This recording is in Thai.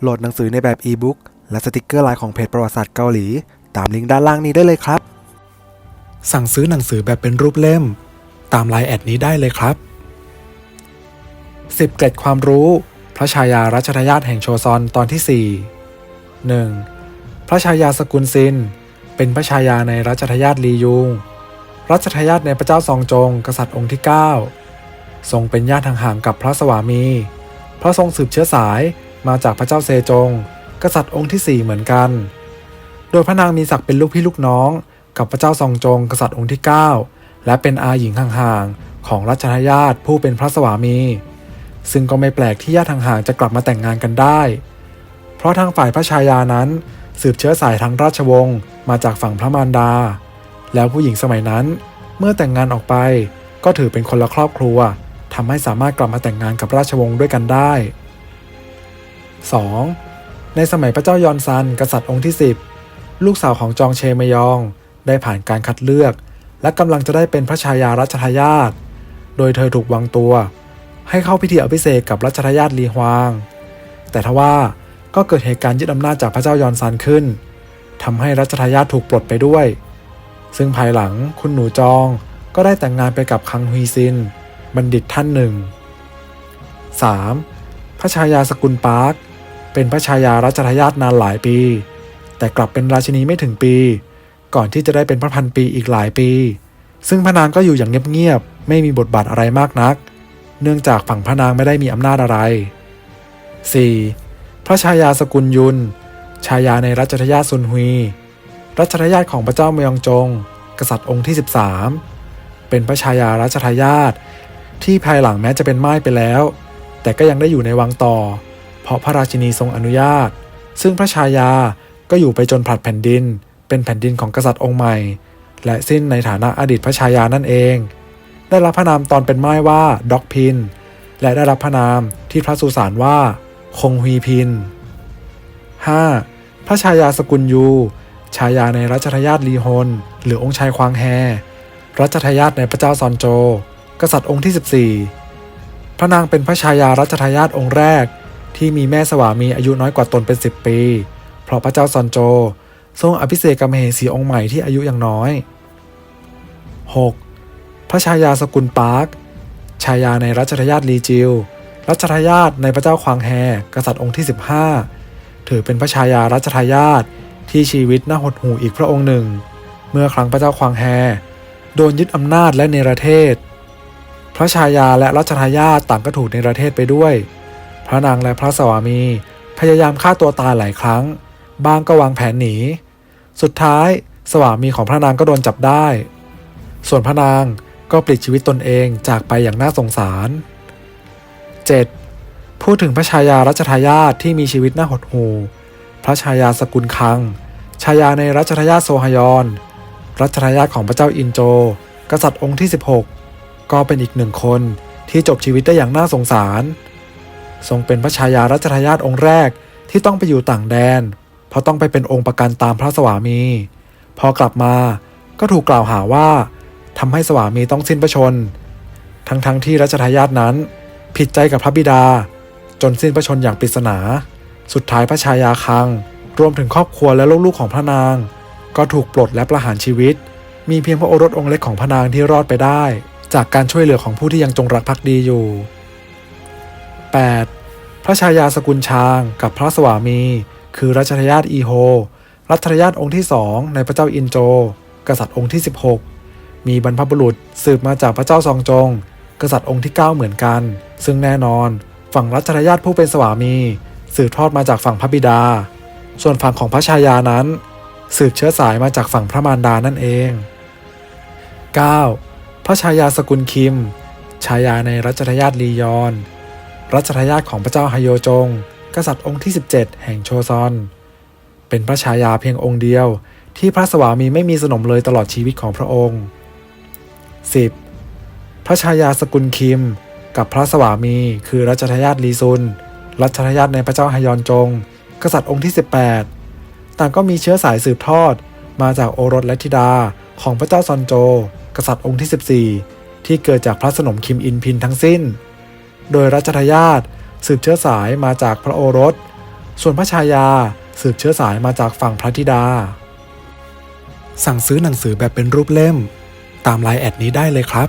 โหลดหนังสือในแบบอีบุ๊กและสติกเกอร์ลายของเพจประวัติศาสตร์เกาหลี ตามลิงก์ด้านล่างนี้ได้เลยครับ สั่งซื้อหนังสือแบบเป็นรูปเล่ม ตามไลน์แอดนี้ได้เลยครับ 10เกร็ดความรู้ พระชายารัชทายาทแห่งโชซอนตอนที่ 4 1. พระชายาสกุลซิน เป็นพระชายาในรัชทายาทลียุง รัชทายาทในพระเจ้าซองจง กษัตริย์องค์ที่ 9 ทรงเป็นญาติห่างๆกับพระสวามี พระทรงสืบเชื้อสาย มาจากพระเจ้าเซจง กษัตริย์องค์ที่ 4 เหมือนกัน โดยพระนางมีศักดิ์เป็นลูกพี่ลูกน้อง กับพระเจ้าซองจง กษัตริย์องค์ที่ 9 และเป็นอาหญิงห่างๆของรัชทายาทผู้เป็นพระสวามี ซึ่งก็ไม่แปลกที่ญาติห่างๆจะกลับมาแต่งงานกันได้ เพราะทางฝ่ายพระชายานั้น สืบเชื้อสายทางราชวงศ์มาจากฝั่งพระมารดา แล้วผู้หญิงสมัยนั้นเมื่อแต่งงานออกไปก็ถือเป็นคนละครอบครัวทำให้สามารถกลับมาแต่งงานกับราชวงศ์ด้วยกันได้ 2. ในสมัยพระเจ้ายอนซัน กษัตริย์องค์ที่ 10 ลูกสาวของจองเชมยอง ได้ผ่านการคัดเลือก และกำลังจะได้เป็นพระชายารัชทายาทโดยเธอถูกวางตัว ให้เข้าพิธีอภิเษกกับรัชทายาทลีฮวาง แต่ทว่าก็เกิดเหตุการณ์ยึดอำนาจจากพระเจ้ายอนซันขึ้นทำให้รัชทายาทถูกปลดไปด้วย ซึ่งภายหลังคุณหนูจองก็ได้แต่งงานไปกับคังฮุยซิน บัณฑิตท่านหนึ่ง 3. พระชายาสกุลปาร์ค เป็นพระชายารัชทายาทนานหลายปี แต่กลับเป็นราชินีไม่ถึงปี ก่อนที่จะได้เป็นพระพันปีอีกหลายปี ซึ่งพระนางก็อยู่อย่างเงียบๆไม่มีบทบาทอะไรมากนัก เนื่องจากฝั่งพระนางไม่ได้มีอำนาจอะไร 4. พระชายาสกุลยุน ชายาในรัชทายาทซุนฮุย รัชทายาทของพระเจ้าเมยองจง กษัตริย์องค์ที่ 13 เป็นพระชายารัชทายาทที่ภายหลังแม้จะเป็นไม้ไปแล้ว แต่ก็ยังได้อยู่ในวังต่อ เพราะพระราชินีทรงอนุญาต ซึ่งพระชายาก็อยู่ไปจนผลัดแผ่นดิน เป็นแผ่นดินของกษัตริย์องค์ใหม่ และสิ้นในฐานะอดีตพระชายานั่นเอง ได้รับพระนามตอนเป็นไม้ว่าด็อกพิน และได้รับพระนามที่พระสุสานว่า คงฮุยพิน 5. พระชายาสกุลยู ชายาในรัชทายาทลีฮนหรือองค์ชายควางแฮ รัชทายาทในพระเจ้าซอนโจ กษัตริย์องค์ที่ 14 พระนางเป็นพระชายารัชทายาทองค์แรก ที่มีแม่สวามีอายุน้อยกว่าตนเป็น 10 ปี เพราะพระเจ้าซอนโจ ทรงอภิเษกกับมเหสีองค์ใหม่ที่อายุยังน้อย 6. พระชายาสกุลปาร์ค ชายาในรัชทายาทลีจิว รัชทายาทในพระเจ้าควางแฮ กษัตริย์องค์ที่ 15 ถือเป็นพระชายารัชทายาทที่ชีวิตน่าหดหู่อีกพระองค์หนึ่ง เมื่อครั้งพระเจ้าควางแฮ โดนยึดอำนาจและเนรเทศ พระชายาและรัชทายาทต่างก็ถูกเนรเทศไปด้วย ระนางและพระสวามี พยายามฆ่าตัวตายหลายครั้งบางก็วางแผนหนี สุดท้ายสวามีของพระนางก็โดนจับได้ ส่วนพระนางก็ปลิดชีวิตตนเองจากไปอย่างน่าสงสาร 7. พูดถึงพระชายารัชทายาทที่มีชีวิตน่าหดหู่ พระชายาสกุลคัง ชายาในรัชทายาทโซฮยอน รัชทายาทของพระเจ้าอินโจ กษัตริย์องค์ที่ 16 ก็เป็นอีกหนึ่งคนที่จบชีวิตได้อย่างน่าสงสาร ทรงเป็นพระชายารัชทายาทองค์แรกที่ต้องไปอยู่ต่างแดน เพราะต้องไปเป็นองค์ประกันตามพระสวามี พอกลับมาก็ถูกกล่าวหาว่าทำให้สวามีต้องสิ้นพระชน ทั้งๆทที่รัชทายาทนั้น ผิดใจกับพระบิดา จนสิ้นพระชนอย่างปริศนา สุดท้ายพระชายาคัง รวมถึงครอบครัวและลูกๆของพระนาง ก็ถูกปลดและประหารชีวิต มีเพียงพระโอรสองค์เล็กของพระนางที่รอดไปได้ จากการช่วยเหลือของผู้ที่ยังจงรักภักดีอยู่ 8. พระชายาสกุลชางกับพระสวามี คือรัชทายาทอีโฮ รัชทายาทองค์ที่สองในพระเจ้าอินโจ กษัตริย์องค์ที่ 16 มีบรรพบุรุษสืบมาจากพระเจ้าซองจง กษัตริย์องค์ที่ 9 เหมือนกัน ซึ่งแน่นอน ฝั่งรัชทายาทผู้เป็นสวามี สืบทอดมาจากฝั่งพระบิดา ส่วนฝั่งของพระชายานั้น สืบเชื้อสายมาจากฝั่งพระมารดานั่นเอง 9. พระชายาสกุลคิม ชายาในรัชทายาทลียอน รัชทายาทของพระเจ้าฮโยจง กษัตริย์องค์ที่ 17 แห่งโชซอน เป็นพระชายาเพียงองค์เดียว ที่พระสวามีไม่มีสนมเลยตลอดชีวิตของพระองค์ 10. พระชายาสกุลคิม กับพระสวามีคือรัชทายาทลีซุน รัชทายาทในพระเจ้าฮยอนจง กษัตริย์องค์ที่ 18 ต่างก็มีเชื้อสายสืบทอด มาจากโอรสและธิดาของพระเจ้าซอนโจ กษัตริย์องค์ที่ 14 ที่เกิดจากพระสนมคิมอินพินทั้งสิ้น โดยรัชทายาทสืบเชื้อสายมาจากพระโอรส ส่วนพระชายาสืบเชื้อสายมาจากฝั่งพระธิดา สั่งซื้อหนังสือแบบเป็นรูปเล่ม ตามไลน์แอดนี้ได้เลยครับ